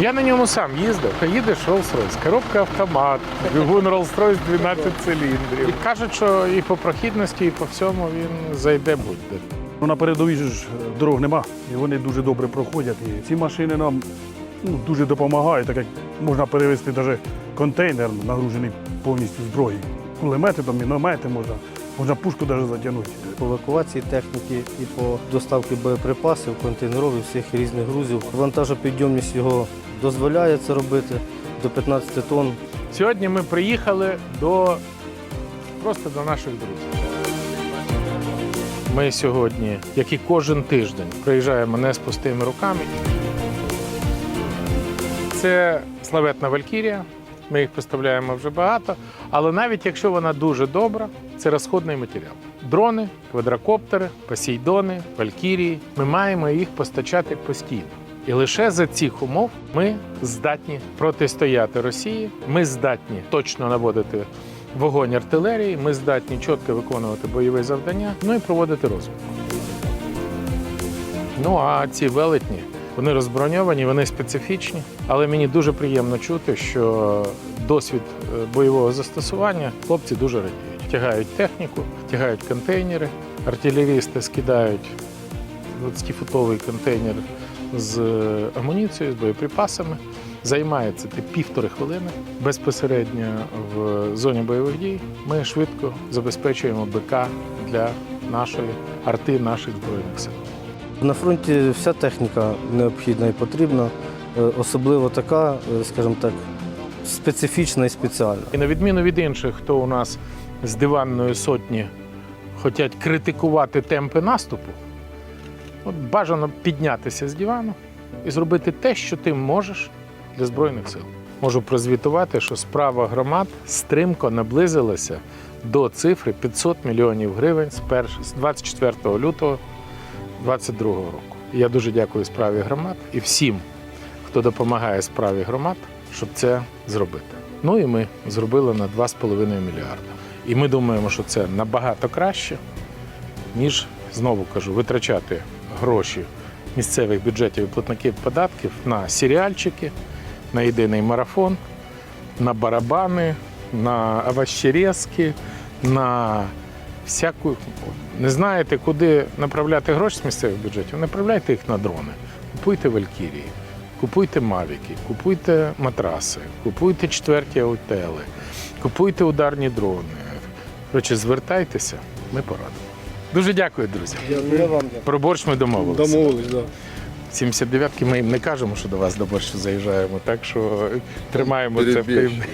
Я на ньому сам їздив. Їдеш Rolls-Royce, коробка автомат, двигун Rolls-Royce 12 циліндрів. І Кажуть, що і по прохідності, і по всьому він зайде будь-де. Ну, на передовій ж дорог нема, і вони дуже добре проходять. І ці машини нам ну, дуже допомагають, так як можна перевезти навіть контейнер, нагружений повністю зброєю. Кулемети, там, міномети можна, можна пушку навіть затягнути. по евакуації техніки і по доставці боєприпасів, контейнерів, всіх різних грузів. Вантажопідйомність його дозволяє це робити до 15 тонн. Сьогодні ми приїхали до просто до наших друзів. Ми сьогодні, як і кожен тиждень, приїжджаємо не з пустими руками. Це славетна Валькірія. Ми їх поставляємо вже багато, але навіть якщо вона дуже добра, це розходний матеріал. Дрони, квадрокоптери, посейдони, валькірії. Ми маємо їх постачати постійно. І лише за цих умов ми здатні протистояти Росії. Ми здатні точно наводити вогонь артилерії. Ми здатні чітко виконувати бойові завдання, ну і проводити розвідку. Ну а ці велетні, вони розброньовані, вони специфічні, але мені дуже приємно чути, що досвід е, бойового застосування хлопці дуже радіють. Тягають техніку, тягають контейнери, артилерісти скидають 20-футовий контейнер з е, амуніцією, з боєприпасами. Займає це ти півтори хвилини безпосередньо в зоні бойових дій. Ми швидко забезпечуємо БК для нашої арти, наших збройних сил. На фронті вся техніка необхідна і потрібна, е, особливо така, е, скажімо так, специфічна і спеціальна. І на відміну від інших, хто у нас з диванної сотні хочуть критикувати темпи наступу, от бажано піднятися з дивану і зробити те, що ти можеш для Збройних сил. Можу прозвітувати, що справа громад стримко наблизилася до цифри 500 мільйонів гривень з 24 лютого 2022 року. Я дуже дякую справі громад і всім, хто допомагає справі громад, щоб це зробити. Ну і ми зробили на 2,5 мільярда. І ми думаємо, що це набагато краще, ніж знову кажу, витрачати гроші місцевих бюджетів і платників податків на серіальчики, на єдиний марафон, на барабани, на овощерезки, на всяку. Не знаєте, куди направляти гроші з місцевих бюджетів? Направляйте їх на дрони. Купуйте Валькірії, купуйте Мавіки, купуйте матраси, купуйте четверті аутели, купуйте ударні дрони. Коротше, звертайтеся, ми порадимо. Дуже дякую, друзі. Про борщ ми домовилися. Домовились, так. 79-ки ми їм не кажемо, що до вас до борщу заїжджаємо, так що тримаємо це в таємниці.